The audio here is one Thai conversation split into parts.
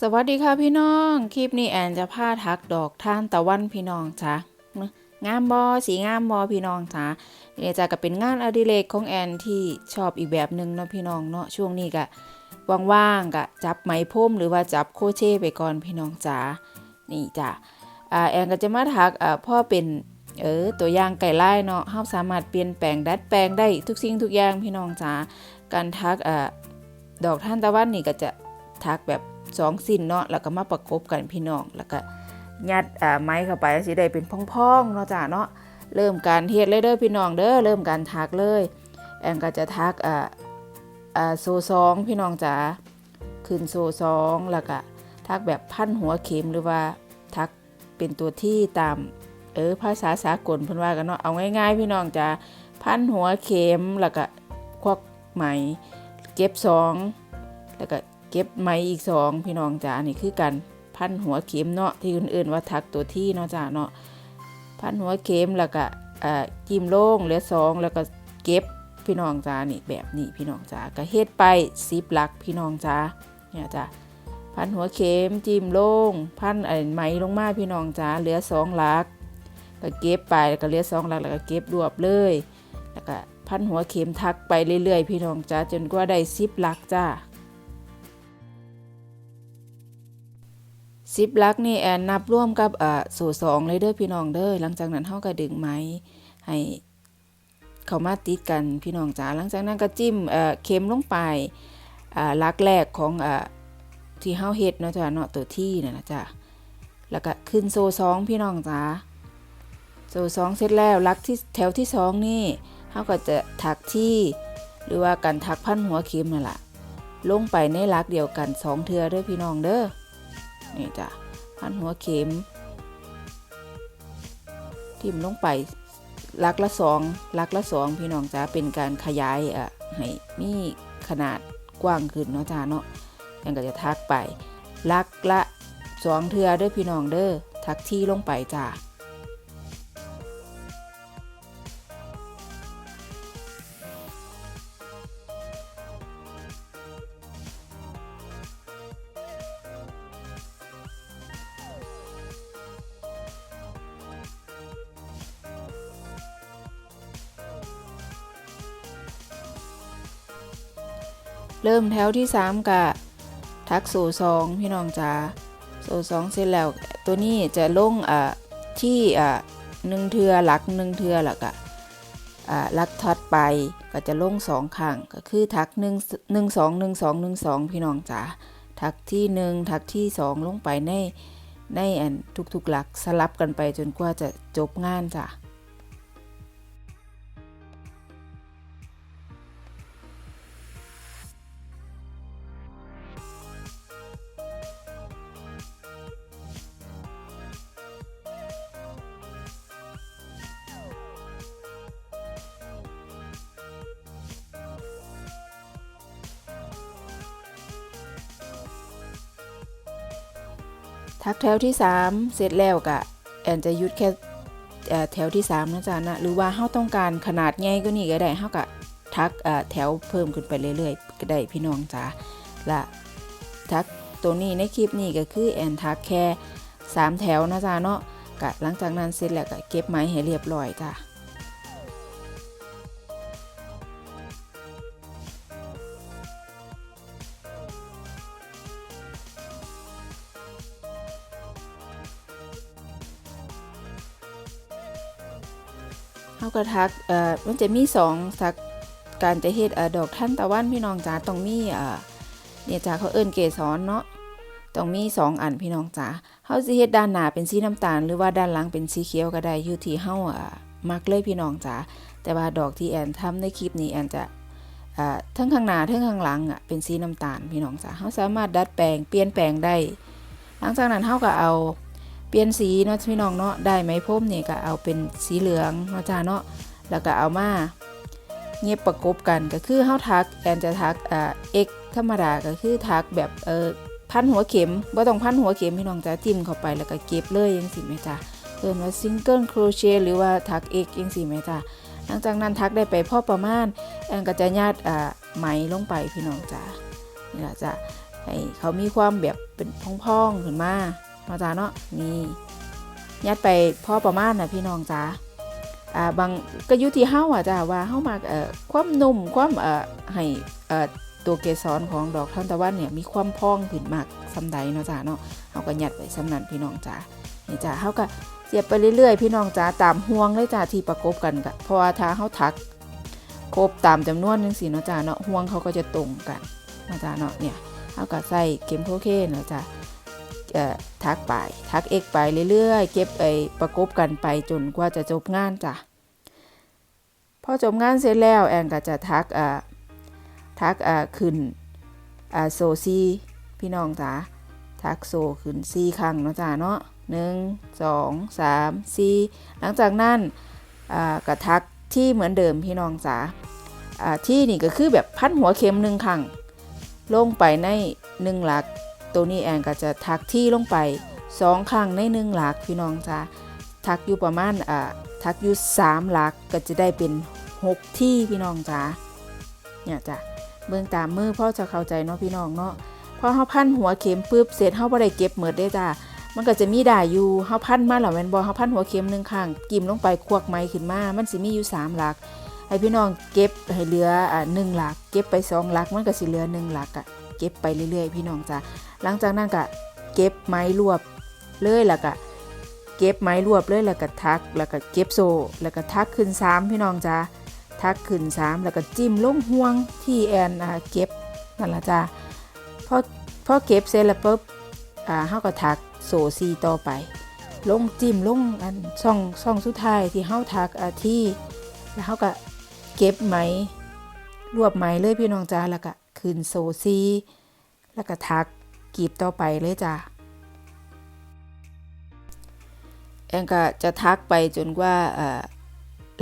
สวัสดีค่ะพี่น้อง คลิปนี้แอนจะพาทักดอกท่านตะวันพี่น้องจ้ะงามบอสีงามบอพี่น้องจ้ะเนี่ยจะก็เป็นงานอดิเรกของแอนที่ชอบอีกแบบหนึ่งเนาะพี่น้องเนาะช่วงนี้ก็ว่างๆก็จับไหมพรมหรือว่าจับโคเช่ไปก่อนพี่น้องจ้ะนี่จ้ะแอนก็จะมาทักพ่อเป็นเออตัวอย่างไก่ไล่เนาะเฮาสามารถเปลี่ยนแปลงดัดแปลงได้ทุกสิ่งทุกอย่างพี่น้องจ้ะการทักอดอกท่านตะวันนี่ก็จะทักแบบ สองสิ้นเนาะแล้วก็มาประกบกันพี่น้องแล้วก็ยัดอ่าไม้เข้าไปสิได้เป็นพ่องๆเนาะจ้ะเนาะเริ่มการเฮ็ดเลยเด้อพี่น้องเด้อเริ่มการทักเลย แอนก็จะทักอ่าอ่าโซซองพี่น้องจ๋าขึ้นโซซองแล้วก็ทักแบบพันหัวเข็มหรือว่าทักเป็นตัวที่ตามเออภาษาสากลเพิ่นว่ากันเนาะเอาง่ายๆ พี่น้องจ๋าพันหัวเข็มแล้วก็ควักไหมเก็บสองแล้วก็ เก็บไหมอีกสองพี่น้องจ๋านี่คือกันพันหัวเข็มเนาะที่อื่นๆว่าทักตัวที่เนาะจ้าเนาะพันหัวเข็มแล้วก็จิ้มโล่งเหลือสองแล้วก็เก็บพี่น้องจ้านี่แบบนี้พี่น้องจ้าก็เฮ็ดไปซิปลักพี่น้องจ้าเนี่ยจ้าพันหัวเข็มจิ้มโล่งพันไอ้ไหมลงมาพี่น้องจ้าเหลือสองลักก็เก็บไปแล้วก็เหลือสองลักแล้วก็เก็บรวบเลยแล้วก็พันหัวเข็มทักไปเรื่อยๆ พี่น้องจ้าจนกว่าได้ซิปลักจ้า ซิปลักนี่แอนนับร่วมกับอ่าสูตรสองเลยเด้อพี่น้องเด้อหลังจากนั้นเฮาก็ดึงไหมให้เข้ามาติดกันพี่น้องจ๋าหลังจากนั้นก็จิ้มเอ่อเค็มลงไปอ่าลักแรกของอ่าที่เฮาเฮ็ดเนาะจ้ะเนาะตัวที่นั่นนะจ้ะแล้วก็ขึ้นโซ่สองพี่น้องจ๋าโซ่สองเสร็จแล้วลักที่แถวที่สองนี่เฮาก็จะถักที่หรือว่าการถักพันหัวเข็มนั่นแหละลงไปในลักเดียวกันสองเทือเด้อพี่น้องเด้อ นี่จ้ะพันหัวเข็ม ทิ่มลงไปลักละสองลักละสองพี่น้องจ้าเป็นการขยายอะให้มีขนาดกว้างขึ้นเนาะจ้าเนาะยังก็จะทักไปลักละสองเทือเด้อพี่น้องเด้อทักที่ลงไปจ้า เริ่มแถวที่สามกะทักสู่สองพี่น้องจ้าสู่สองเสร็จแล้วตัวนี้จะลงอ่าที่อ่าหนึ่งเทือหลักหนึ่งเทือแล้วก็อ่าลักทัดไปก็จะลงสองข้างก็คือทักหนึ่งหนึ่งสองหนึ่งสองหนึ่งสองพี่น้องจ๋าทักที่หนึ่งทักที่สองลงไปในในอันทุกๆหลักสลับกันไปจนกว่าจะจบงานจ้ะ ทักแถวที่ 3 เสร็จแล้วกะแอนจะยุดแค่แถวที่3นะจ๊ะนะหรือว่าเฮาต้องการขนาดใหญ่ก็นี่ก็ได้เฮากะทักแถวเพิ่มขึ้นไปเรื่อยๆก็ได้พี่น้องจ้าละทักตัวนี้ในคลิปนี้ก็คือแอนทักแค่ 3 แถวนะจ๊ะเนาะกะหลังจากนั้นเสร็จแล้วก็เก็บไม้ให้เรียบร้อยจ้า เฮาก็ทักเอ่อมันจะมีสองสักการจะเฮ็ดเอ่อดอกท่านตะวันพี่น้องจ๋าต้องมีเอ่อเนี่ยจ้าเขาเอิ้นเกสรเนาะต้องมีสองอันพี่น้องจ๋าเฮาสิเฮ็ดด้านหน้าเป็นสีน้ำตาล หรือว่าด้านหลังเป็นสีเขียวก็ได้อยู่ที่เฮาอ่ามักเลยพี่น้องจ๋าแต่ว่าดอกที่แอนทำในคลิปนี้แอนจะอ่าทั้งข้างหน้าทั้งข้างหลังอะเป็นสีน้ำตาลพี่น้องจ๋าเฮาสามารถดัดแปลงเปลี่ยนแปลงได้ หลังจากนั้นเฮาก็เอา เปลี่ยนสีเนาะพี่น้องเนาะได้ไหมพรมนี่ก็เอาเป็นสีเหลืองเนาะจ้าเนาะแล้วก็เอามาเงียบประกบกันก็คือเฮาทักแอนจะทักอ่า x ธรรมดาก็คือทักแบบเออพันหัวเข็มบ่ต้องพันหัวเข็มพี่น้องจ้าจิ้มเข้าไปแล้วก็เก็บเลยจังซี่แม่จ้าเอิ้นว่าซิงเกิลโครเชต์หรือว่าทัก x จังซี่แม่จ้าหลังจากนั้นทักได้ไปพอประมาณแอนก็จะญาติอ่าไหมลงไปพี่น้องจ้านี่ล่ะจ้าให้เขามีความแบบเป็นพองๆขึ้นมา เนาะจ้าเนาะนี่ยัดไปพอประมาณนะพี่น้องจ้าอ่าบางก็อยู่ที่เฮาอะจ้าว่าเฮามักเอ่อความนุ่มความเอ่อให้เอ่อตัวเกสรของดอกทานตะวันเนี่ยมีความพองขึ้นมากสำใดเนาะจ้าเนาะเฮาก็ยัดไปสำนั้นพี่น้องจ้านี่จ้าเฮาก็เสียบไปเรื่อยๆ พี่น้องจ้าตามห่วงเลยจ้าที่ประกบกันกะเพราะว่าถ้าเฮาถักครบตามจำนวนจังซี่เนาะจ้าเนาะห่วงเขาก็จะตรงกันเนาะจ้าเนาะเนี่ยเฮาก็ใส่เข็มโคเคนเนาะจ้า ทักไป ทักเอกไปเรื่อยๆ เก็บไอ้ประกบกันไปจนกว่าจะจบงานจ้ะพอจบงานเสร็จแล้วแอนก็จะทักอ่าทักอ่าขึ้นอ่าโซซีพี่น้องจ้ะทักโซขึ้นซีครั้งเนาะจ้ะเนาะหนึ่งสองสามสี่หลังจากนั้นอ่าก็ทักที่เหมือนเดิมพี่น้องจ้ะอ่าที่นี่ก็คือแบบพันหัวเข็มหนึ่งครั้งลงไปในหนึ่งหลัก ตัวนี้แอนก็จะทักที่ลงไปสองครั้งในหนึ่งหลักพี่น้องจ้าทักอยู่ประมาณอ่าทักอยู่สามหลักก็จะได้เป็นหกที่พี่น้องจ้าเนี่ยจ้ะเบื้องตามมือพ่อจะเข้าใจเนาะพี่น้องเนาะพอเฮาพันหัวเข็มปุ๊บเสร็จเฮาบ่ได้เก็บเหมือดได้จ้ามันก็จะมีด่าอยู่เฮาพันมาแล้วแมนบ่เฮาพันหัวเข็มหนึ่งข้างกิ่มลงไปควักไม้ขึ้นมา มันสิมีอยู่สามหลักให้พี่น้องเก็บให้เหลืออ่าหนึ่งหลัก เก็บไปสองหลักมันก็สิเหลือหนึ่งหลักอะเก็บไปเรื่อยๆ พี่น้องจ้า หลังจากนั้นก็เก็บไม้รวบเลยแล้วก็เก็บไม้รวบเลยแล้วก็ทัก แล้วก็เก็บโซ่แล้วก็ทักขึ้นสามพี่น้องจ้าทักขึ้นสามแล้วก็จิ้มลงห่วงที่แอนอ่าเก็บนั่นละจ้าพอพอเก็บเสร็จแล้วปุ๊บอ่าเฮาก็ทักโซ่ซีต่อไป ลงจิ้มลงอันช่องช่องสุดท้ายที่เฮาทักอาที่แล้วเฮาก็เก็บไหมรวบไหมเลยพี่น้องจ้าแล้วก็ขึ้นโซ่ซี แล้วก็ทัก กีบต่อไปเลยจ้ะแอนก็จะทักไปจนกว่า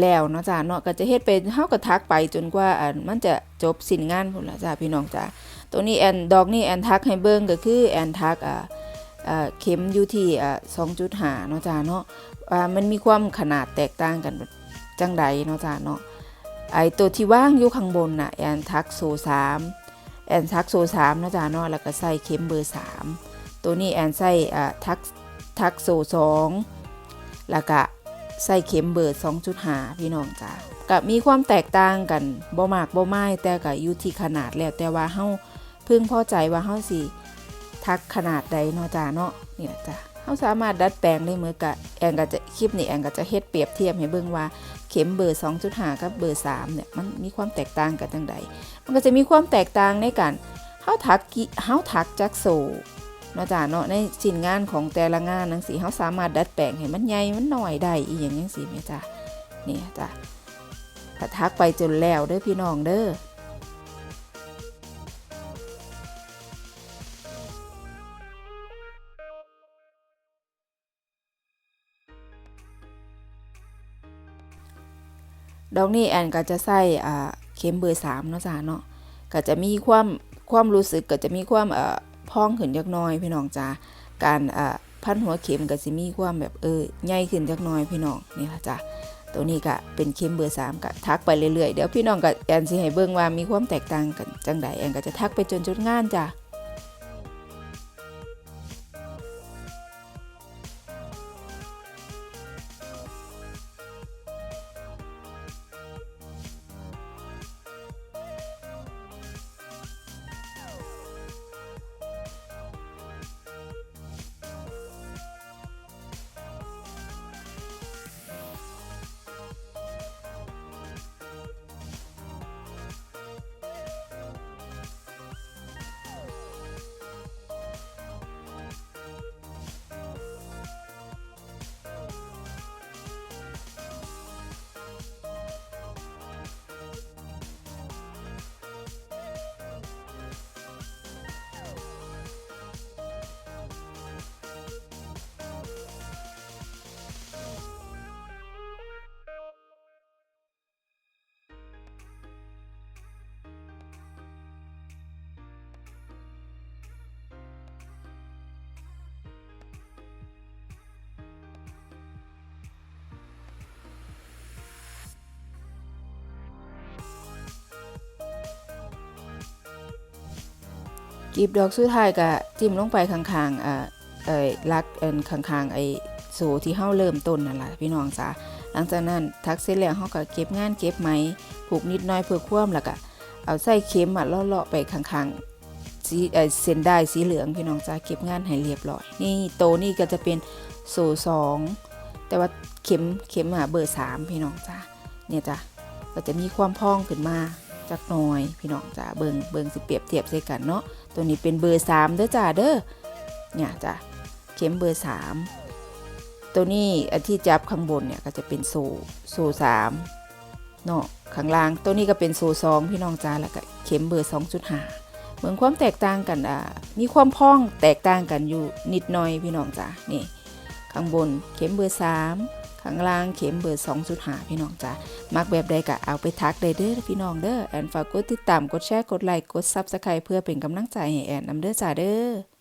แล้วเนาะจ้ะเนาะก็จะเฮ็ดไปเฮาก็ทักไปจนกว่ามันจะจบสิ้นงานพุ่นละจ้ะพี่น้องจ้ะตัวนี้แอนดอกนี่แอนทักให้เบิ่งก็คือแอนทักอ่าเข็มอยู่ที่อ่า2.5เนาะจ้ะเนาะอ่ามันมีความขนาดแตกต่างกันจังใดเนาะจ้ะเนาะไอตัวที่ว่างอยู่ข้างบนน่ะแอนทักโซ3 แอนทักโซสามนะจ๊ะเนาะแล้วก็ใส่เข็มเบอร์สามตัวนี้แอนใส่อ่าทักทักโซสองแล้วก็ใส่เข็มเบอร์สองจุดหาพี่น้องจ้ะก็มีความแตกต่างกันบ่มากบ่ไม่แต่ก็อยู่ที่ขนาดแล้วแต่ว่าเฮาเพิ่งพอใจว่าเฮาสิทักขนาดใดเนาะจ้ะเนาะนี่แหละจ้ะเฮาสามารถดัดแปลงได้เหมือนกับแอนก็จะคลิปนี้แอนก็จะเฮ็ดเปรียบเทียบให้เบิ่งว่า เข็มเบอร์ 2.5 กับเบอร์ 3 เนี่ย มันมีความแตกต่างกันจังใด มันก็จะมีความแตกต่างในการเฮาทักกิเฮาทักจักโซเนาะจ้ะเนาะในชิ้นงานของแต่ละงานนังสีเฮาสามารถดัดแปลงให้มันใหญ่มันหน่อยได้อีหยังจังสีแม่จ้ะนี่จ้ะก็ทักไปจนแล้วเด้อพี่น้องเด้อ ดอกนี้แอนก็จะใส่เข็มเบอร์3เนาะจ้ะเนาะก็จะมีความความรู้สึกก็จะมีความเอ่อพองขึ้นจักน้อยพี่น้องจ้าการเอ่อพันหัวเข็มก็สิมีความแบบเออใหญ่ขึ้นจักน้อยพี่น้องนี่ละจ้าตัวนี้ก็เป็นเข็มเบอร์สามก็ทักไปเรื่อยๆเดี๋ยวพี่น้องก็แอนสิให้เบิ่งว่ามีความแตกต่างกันจังใดแอนก็จะทักไปจนจดงานจ้า กีบดอกสุดท้ายก็จิ้มลงไปข้างๆอ่าเอ่ยลักเอินข้างๆไอ้โซที่เฮาเริ่มต้นนั่นแหละพี่น้องจ้าหลังจากนั้นทักเสร็จแล้วเฮาก็เก็บงานเก็บไหมผูกนิดน้อยเพื่อความแล้วก็เอาใส่เข็มอะเลาะๆไปข้างๆสีเอ่อเส้นได้สีเหลืองพี่น้องจ้าเก็บงานให้เรียบร้อย นี่โตนี่ก็จะเป็นโซสองแต่ว่าเข็มเข็มอะเบอร์สามพี่น้องจ้าเนี่ยจ้ะก็จะมีความพองขึ้นมา จักหน่อยพี่น้องจ้าเบิงเบิงสิเปรียบเทียบใส่กันเนาะตัวนี้เป็นเบอร์สามเด้อจ้าเด้อเนี่ยจ้ะเข็มเบอร์สามตัวนี้อันที่จับข้างบนเนี่ยก็จะเป็นโซโซสามเนาะข้างล่างตัวนี้ก็เป็นโซสองพี่น้องจ้าแล้วก็เข็มเบอร์สองจุดห้าเหมือนความแตกต่างกันอ่ามีความพองแตกต่างกันอยู่นิดหน่อยพี่น้องจ้านี่ข้างบนเข็มเบอร์สาม ข้างล่างเข็มเบอร์สองจุดห้าพี่น้องจ้ามักแบบใดก็เอาไปทักได้เด้อพี่น้องเด้อแอนฝากกดติดตามกดแชร์กดไลค์กดซับสไครต์เพื่อเป็นกำลังใจให้แอนนำเด้อจ้าเด้อ